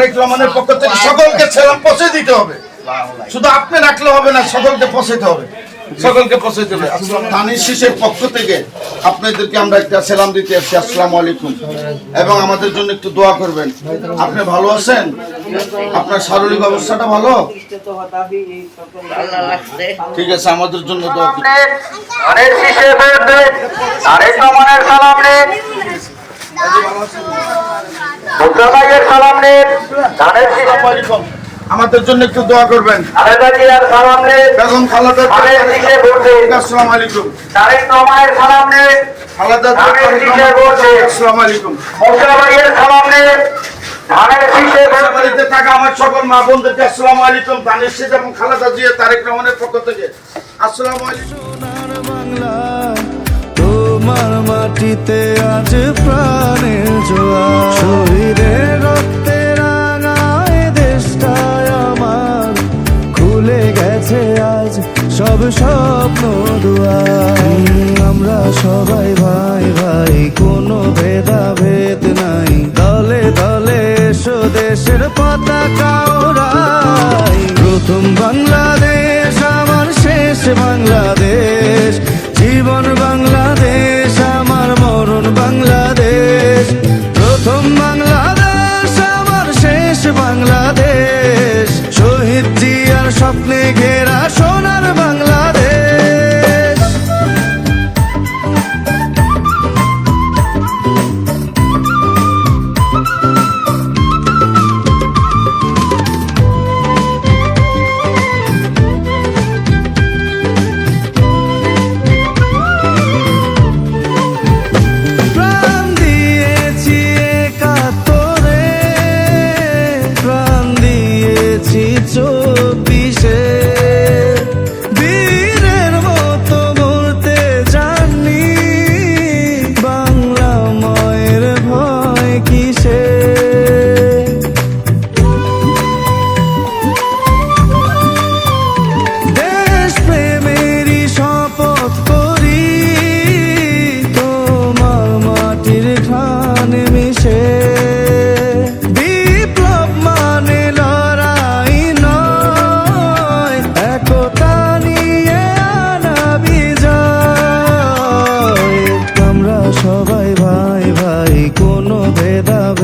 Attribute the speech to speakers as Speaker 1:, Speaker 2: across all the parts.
Speaker 1: তারেক রহমানের পক্ষ থেকে সকলকে সেলাম পৌঁছে দিতে হবে। শুধু আপনি রাখলে হবে না সকলকে পৌঁছাতে হবে। সকলকে পৌঁছাতে হবে। দানিশ শিশের পক্ষ থেকে আপনাদেরকে আমরা একটা সেলাম দিতে আসছি। আসসালামু আলাইকুম। এবং আমাদের জন্য একটু দোয়া করবেন। আপনি ভালো আছেন? আপনার শারীরিক অবস্থাটা ভালো? ঠিক আছে আমাদের জন্য দোয়া করুন।
Speaker 2: মুদ্রাবাইয়ের সালাম নিন ধানের শীষে
Speaker 1: আসসালামু আলাইকুম। আমাদের জন্য একটু দোয়া করবেন।
Speaker 2: খালেদা সালাম নিন
Speaker 1: বেগম আসসালামু আলাইকুম।
Speaker 2: তারেক রহমানের সালাম নিন
Speaker 1: আসসালামু আলাইকুম।
Speaker 2: মুদ্রাবাইয়ের সালাম নিন
Speaker 1: আমার সকল মা বোনদেরকে আসসালামু আলাইকুম এবং খালেদা জিয়া তারেক রহমানের পক্ষ থেকে। আসসালামু আলাইকুম।
Speaker 3: বাংলা তোমার মাটিতে আজ গেছে আজ সব স্বপ্ন দুয়ার আমরা সবাই ভাই ভাই, কোনো ভেদাভেদ নাই। দলে দলে স্বদেশের দেশের পতাকা ওরাই প্রথম বাংলাদেশ, আমার শেষ বাংলাদেশ। স্বপ্নে ঘেরা সোনার বাংলা।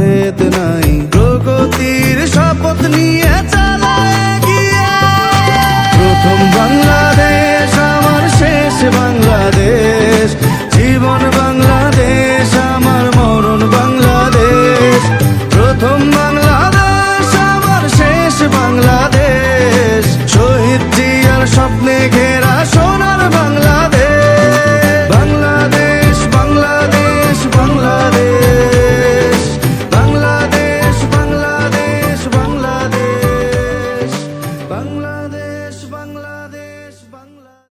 Speaker 3: ভেদ নাই